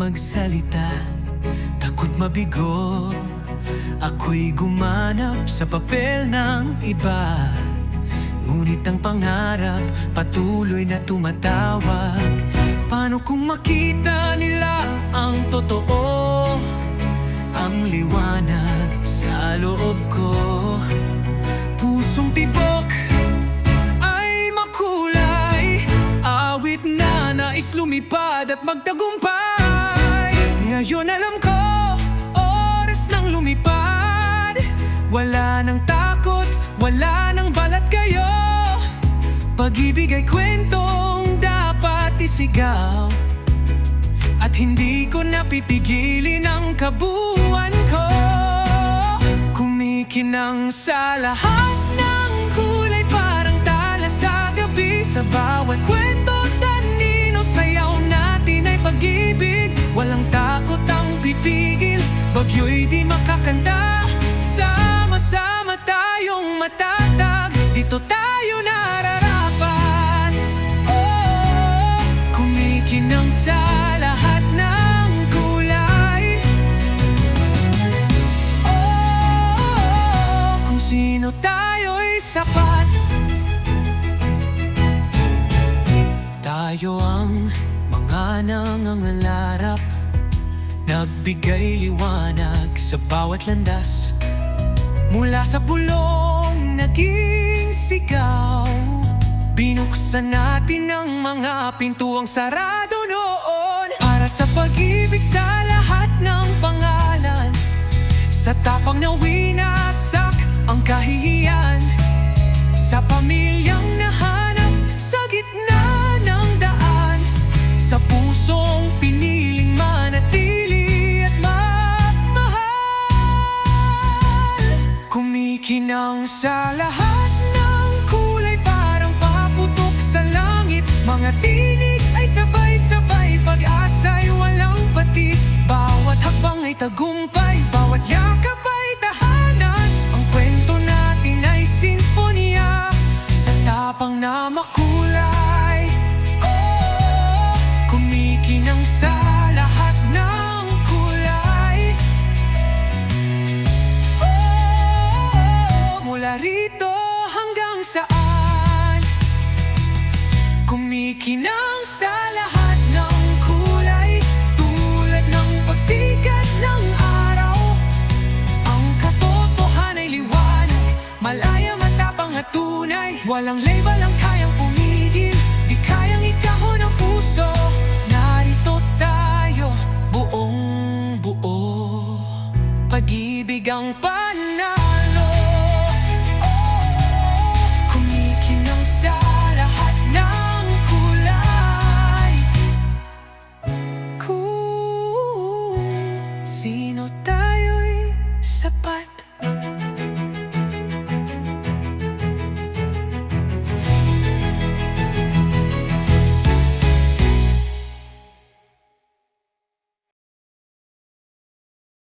magsalita Takot mabigo. Ako'y gumanap sa papel ng iba. Ngunit ang pangarap patuloy na tumatawag. Paano kung makita nila ang totoo? Ang liwanag sa loob ko. Pusong tibok lumipad at magtagumpay. Ngayon alam ko, oras nang lumipad. Wala nang takot, wala nang balat kayo. Pag-ibig ay kwentong dapat isigaw. At hindi ko napipigilin ang kabuuan ko. Kumikinang sa lahat ng kulay Parang tala sa gabi Sa bawat kwento pipigil Bagyo'y di makakanta. Sama-sama tayong matatag Dito tayo nararapat. Oh, kumikinang sa lahat ng kulay. Oh, kung sino tayo'y sapat. Tayo ang mga nangangalarap Nagbigay liwanag sa bawat landas. Mula sa bulong naging sigaw. Binuksan natin ang mga pintuang sarado noon. Para sa pag-ibig sa lahat ng pangalan. Sa tapang na winasak ang kahihiyan. Sa pamilyang tagumpay Bawat yakap ay tahanan. Ang kwento natin ay sinfonya Sa tapang na makulay. Oh, kumikinang sa lahat ng kulay. Oh, mula rito hanggang saan? Kumikinang sa lahat mga tunay Walang label ang kaya.